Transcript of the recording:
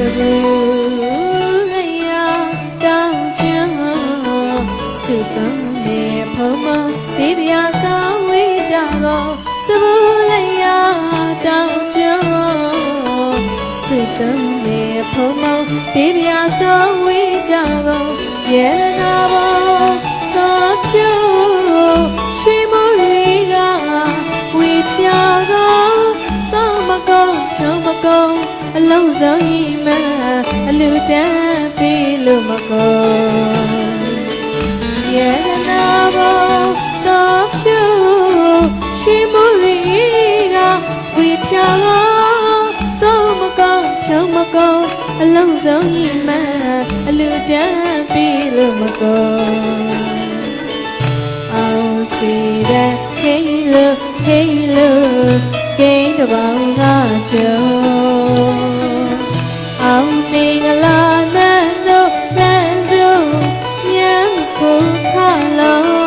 ဘူရယာတောင်းချင်စေတံနေ အလုံးစုံဤမအလူတန်းပေးလို့မကောယေနာဘောတော့ဖြူရှိမရီကဝေဖြာတော့မကောင်းချောမကောင်းအလုံးစုံဤမအလူတန်းပေးလို့မကောအောင်စီတဲ့ဟေးလို့ဟေးလို့ကိန်းတပေါင်းကကြုံ love.